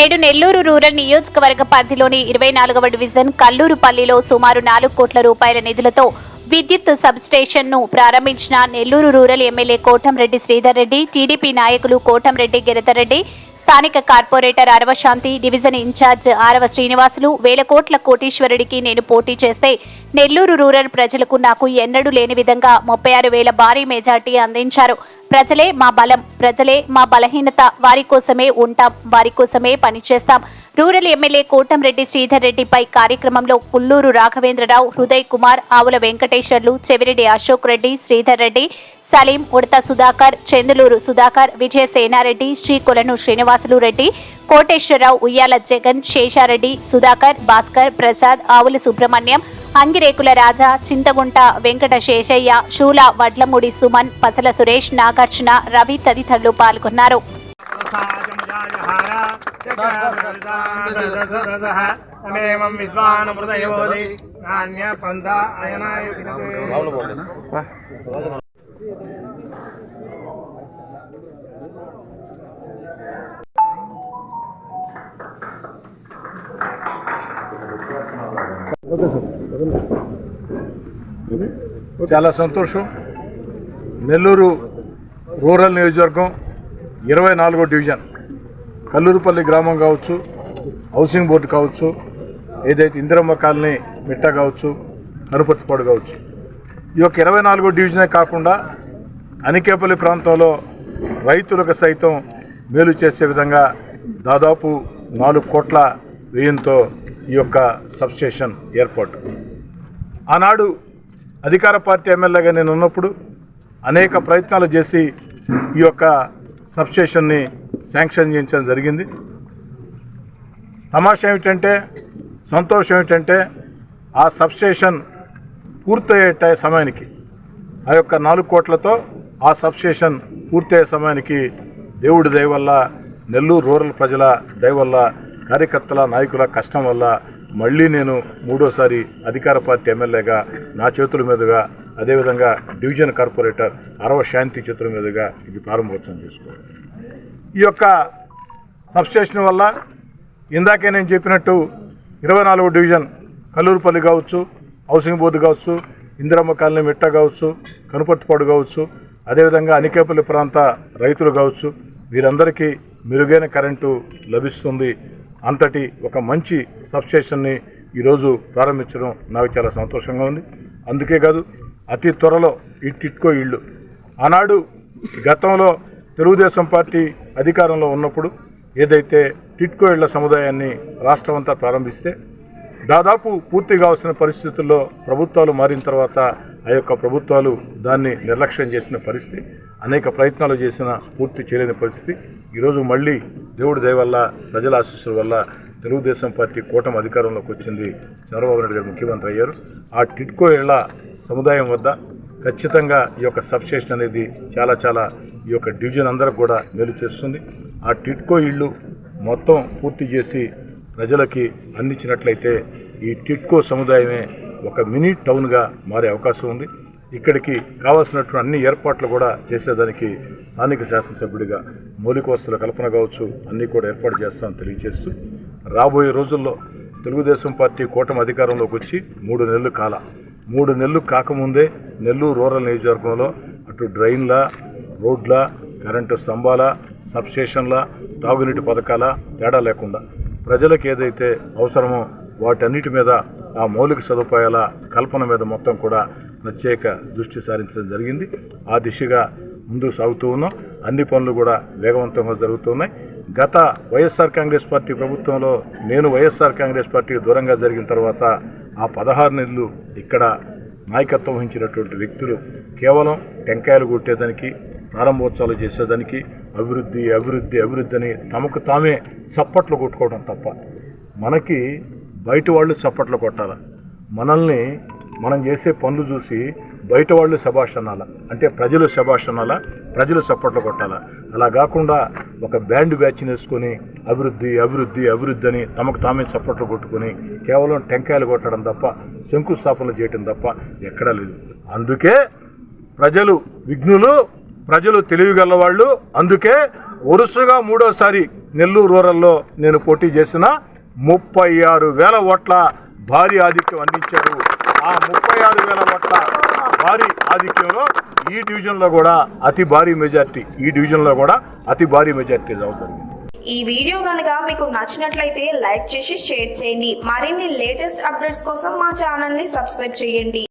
నేడు నెల్లూరు రూరల్ నియోజకవర్గ పరిధిలోని ఇరవై నాలుగవ డివిజన్ కల్లూరుపల్లిలో సుమారు నాలుగు కోట్ల రూపాయల నిధులతో విద్యుత్ సబ్స్టేషన్ను ప్రారంభించిన Nellore rural MLA Kotamreddy Sridhar Reddy TDP నాయకులు కోటంరెడ్డి గిరిధర్రెడ్డి స్థానిక కార్పొరేటర్ అరవశాంతి డివిజన్ ఇన్ఛార్జ్ ఆరవ శ్రీనివాసులు వేల కోట్ల కోటీశ్వరుడికి నేను పోటీ చేస్తే నెల్లూరు రూరల్ ప్రజలకు నాకు ఎన్నడూ లేని విధంగా ముప్పై ఆరు వేల భారీ మెజార్టీ అందించారు. ప్రజలే మా బలం ప్రజలే మా బలహీనత వారి కోసమే ఉంటాం వారి కోసమే పనిచేస్తాం. రూరల్ ఎమ్మెల్యే కోటంరెడ్డి శ్రీధర్ రెడ్డిపై కార్యక్రమంలో కుల్లూరు రాఘవేంద్రరావు హృదయ్ కుమార్ ఆవుల వెంకటేశ్వర్లు చెవిరెడ్డి అశోక్ రెడ్డి శ్రీధర్ రెడ్డి సలీం ఉడత సుధాకర్ చెందులూరు సుధాకర్ విజయ సేనారెడ్డి శ్రీకొలను శ్రీనివాసులు రెడ్డి కోటేశ్వరరావు ఉయ్యాల జగన్ శేషారెడ్డి సుధాకర్ భాస్కర్ ప్రసాద్ ఆవుల సుబ్రహ్మణ్యం అంగిరేకుల రాజా చింతగుంట వెంకట శేషయ్య శూల వడ్లమూడి సుమన్ పసల సురేష్ నాగార్జున రవి తదితరులు పాల్గొన్నారు. Okay sir. చాలా సంతోషం. నెల్లూరు రూరల్ నియోజకవర్గం ఇరవై నాలుగో డివిజన్. కల్లూరుపల్లి గ్రామం కావచ్చు హౌసింగ్ బోర్డు కావచ్చు ఏదైతే ఇందిరమ్మ కాలనీ మిట్ట కావచ్చు కనుపర్తిపాడు కావచ్చు. ఈ యొక్క ఇరవై నాలుగో డివిజనే కాకుండా అనికేపల్లి ప్రాంతంలో రైతులకు సైతం మేలు చేసే విధంగా దాదాపు నాలుగు కోట్ల వ్యయంతో ఈ యొక్క సబ్స్టేషన్ ఏర్పాటు. ఆనాడు అధికార పార్టీ ఎమ్మెల్యేగా నేను ఉన్నప్పుడు అనేక ప్రయత్నాలు చేసి ఈ యొక్క సబ్స్టేషన్ని శాంక్షన్ చేయించడం జరిగింది. తమాషా ఏమిటంటే సంతోషం ఏమిటంటే ఆ సబ్స్టేషన్ పూర్తయ్యే సమయానికి ఆ యొక్క నాలుగు కోట్లతో ఆ సబ్స్టేషన్ పూర్తయ్యే సమయానికి దేవుడి దయ వల్ల నెల్లూరు రూరల్ ప్రజల దయ వల్ల కార్యకర్తల నాయకుల కష్టం వల్ల మళ్ళీ నేను మూడోసారి అధికార పార్టీ ఎమ్మెల్యేగా నా చేతుల మీదుగా అదేవిధంగా డివిజన్ కార్పొరేటర్ అరవ శాంతి చేతుల మీదుగా ఇది ప్రారంభోత్సవం చేసుకోవాలి ఈ యొక్క సబ్స్టేషన్ వల్ల ఇందాకే నేను చెప్పినట్టు ఇరవై నాలుగు డివిజన్ కల్లూరుపల్లి కావచ్చు హౌసింగ్ బోర్డు కావచ్చు ఇందిరమ్మ కాలనీ మిట్ట కావచ్చు కనుపర్తిపాడు కావచ్చు అదేవిధంగా అనికేపల్లి ప్రాంత రైతులు కావచ్చు వీరందరికీ మెరుగైన కరెంటు లభిస్తుంది అంతటి ఒక మంచి సబ్స్టేషన్ని ఈరోజు ప్రారంభించడం నాకు చాలా సంతోషంగా ఉంది. అందుకే కాదు అతి త్వరలో ఈ టిట్కో ఇళ్ళు. ఆనాడు గతంలో తెలుగుదేశం పార్టీ అధికారంలో ఉన్నప్పుడు ఏదైతే టిట్కో ఇళ్ళ సముదాయాన్ని రాష్ట్రం అంతా ప్రారంభిస్తే దాదాపు పూర్తి కావాల్సిన పరిస్థితుల్లో ప్రభుత్వాలు మారిన తర్వాత ఆ యొక్క ప్రభుత్వాలు దాన్ని నిర్లక్ష్యం చేసిన పరిస్థితి అనేక ప్రయత్నాలు చేసిన పూర్తి చేయలేని పరిస్థితి. ఈరోజు మళ్ళీ దేవుడి దయ వల్ల ప్రజల ఆశీస్సుల వల్ల తెలుగుదేశం పార్టీ కూటమి అధికారంలోకి వచ్చింది చంద్రబాబు నాయుడు గారు ముఖ్యమంత్రి అయ్యారు. ఆ టిట్కో ఇళ్ళ సముదాయం వద్ద ఖచ్చితంగా ఈ యొక్క సబ్స్టేషన్ అనేది చాలా చాలా ఈ యొక్క డివిజన్ అందరికి కూడా మేలు చేస్తుంది. ఆ టిట్కో ఇళ్ళు మొత్తం పూర్తి చేసి ప్రజలకి అందించినట్లయితే ఈ టిట్కో సముదాయమే ఒక మినీ టౌన్గా మారే అవకాశం ఉంది. ఇక్కడికి కావాల్సినటువంటి అన్ని ఏర్పాట్లు కూడా చేసేదానికి స్థానిక శాసనసభ్యుడిగా మౌలిక వస్తువుల కల్పన కావచ్చు అన్నీ కూడా ఏర్పాటు చేస్తామని తెలియజేస్తూ రాబోయే రోజుల్లో తెలుగుదేశం పార్టీ కూటమి అధికారంలోకి వచ్చి మూడు నెలలు కాల. మూడు నెలలు కాకముందే నెల్లూరు రూరల్ నియోజకవర్గంలో అటు డ్రైన్ల రోడ్ల కరెంటు స్తంభాల సబ్స్టేషన్ల తాగునీటి పథకాల తేడా లేకుండా ప్రజలకు ఏదైతే అవసరమో వాటన్నిటి మీద ఆ మౌలిక సదుపాయాల కల్పన మీద మొత్తం కూడా ప్రత్యేక దృష్టి సారించడం జరిగింది. ఆ దిశగా ముందుకు సాగుతూ ఉన్నాం. అన్ని పనులు కూడా వేగవంతంగా జరుగుతున్నాయి. గత వైఎస్ఆర్ కాంగ్రెస్ పార్టీ ప్రభుత్వంలో నేను వైఎస్ఆర్ కాంగ్రెస్ పార్టీకి దూరంగా జరిగిన తర్వాత ఆ పదహారు నెలలు ఇక్కడ నాయకత్వం వహించినటువంటి వ్యక్తులు కేవలం టెంకాయలు కొట్టేదానికి ప్రారంభోత్సవాలు చేసేదానికి అభివృద్ధి అభివృద్ధి అభివృద్ధి అని తమకు తామే చప్పట్లు కొట్టుకోవడం తప్ప మనకి బయట వాళ్ళు చప్పట్లు కొట్టాలి? మనల్ని మనం చేసే పనులు చూసి బయట వాళ్ళు శభాష్ అనాల అంటే ప్రజలు శభాష్ అనాల ప్రజలు చప్పట్లు కొట్టాల? అలా కాకుండా ఒక బ్యాండ్ బ్యాచ్ వేసుకొని అభివృద్ధి అభివృద్ధి అభివృద్ధి అని తమకు తామే చప్పట్లు కొట్టుకొని కేవలం టెంకాయలు కొట్టడం తప్ప శంకుస్థాపనలు చేయటం తప్ప ఎక్కడా లేదు. అందుకే ప్రజలు విఘ్నులు ప్రజలు తెలివిగల వాళ్ళు. అందుకే వరుసగా మూడోసారి నెల్లూరు రూరల్లో నేను పోటీ చేసిన ముప్పై ఆరు వేల ఓట్ల భారీ ఆధిక్యం అందించారు ఆ ముప్పై ఆరు వేల ఓట్ల భారీ ఆధిక్యంలో ఈ డివిజన్లో కూడా అతి భారీ మెజార్టీ ఈ డివిజన్లో కూడా అతి భారీ మెజార్టీ అవుతుంది ఈ వీడియో కనుక మీకు నచ్చినట్లయితే లైక్ చేసి షేర్ చేయండి. మరిన్ని లేటెస్ట్ అప్డేట్స్ కోసం మా ఛానల్ని సబ్స్క్రైబ్ చేయండి.